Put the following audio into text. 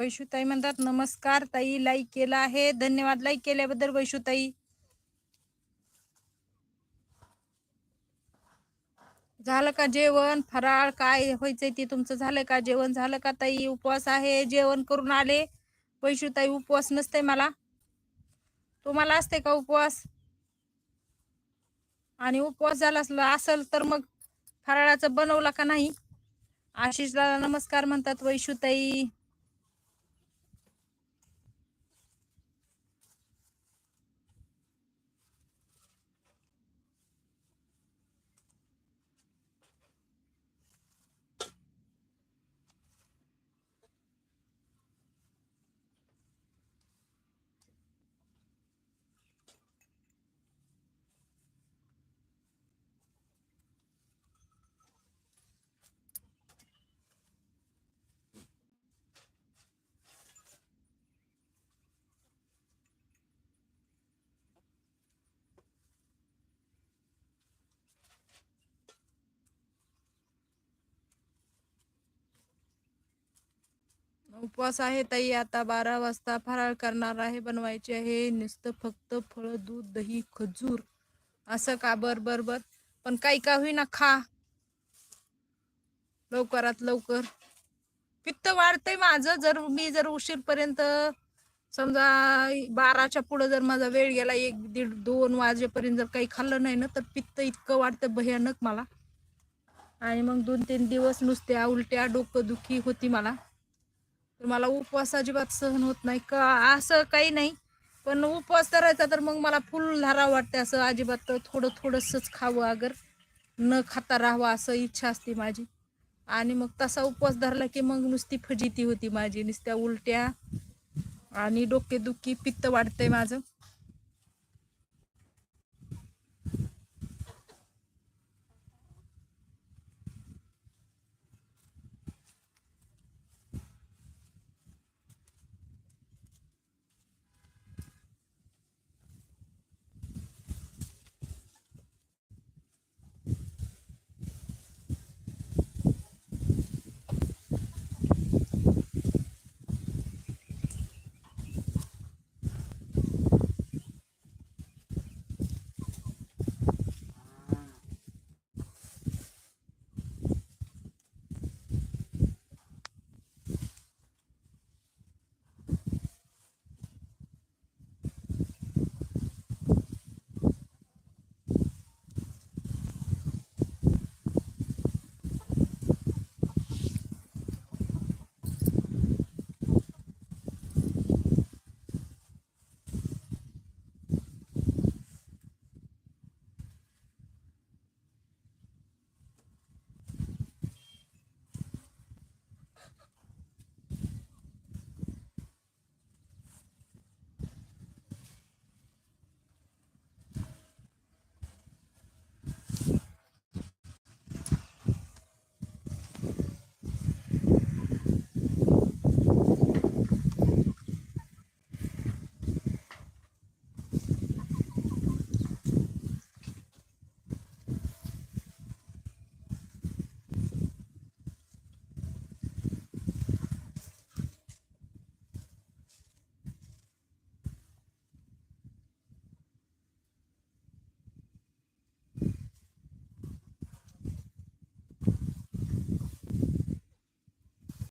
वैशुताई म्हणतात नमस्कार ताई लाईक केला आहे. धन्यवाद. लाईक केल्याबद्दल वैशुताई. झालं का जेवण? फराळ काय व्हायचंय ते तुमचं झालं का? जेवण झालं का ताई? उपवास आहे. जेवण करून आले. वैशुताई उपवास नसते मला. तुम्हाला असते का उपवास? आणि उपवास झाला असला असेल तर मग फराळाचं बनवला का नाही? आशिषला नमस्कार म्हणतात वैशुताई. उपवास आहे ताई. आता बारा वाजता फराळ करणार आहे बनवायचे आहे. नुसतं फक्त फळ दूध दही खजूर असं का बर बर बर? पण काही का होईना खा. लवकरात लवकर. पित्त वाढतंय माझं. जर मी जर उशीरपर्यंत समजा बाराच्या पुढं जर माझा वेळ गेला एक दीड दोन वाजेपर्यंत जर काही खाल्लं नाही ना तर पित्त इतकं वाढतं भयानक मला. आणि मग दोन तीन दिवस नुसत्या उलट्या डोकं दुखी होती मला. तर मला उपवास अजिबात सहन होत नाही. का असं काही नाही. पण उपवास करायचा तर मग मला फुल धारा वाटते. असं अजिबात थोडं थोडंसंच खावं अगर. न खाता राहावं असं इच्छा असते माझी. आणि मग तसा उपवास धरला की मग नुसती फजिती होती माझी. नुसत्या उलट्या आणि डोकेदुखी पित्त वाढतंय माझं.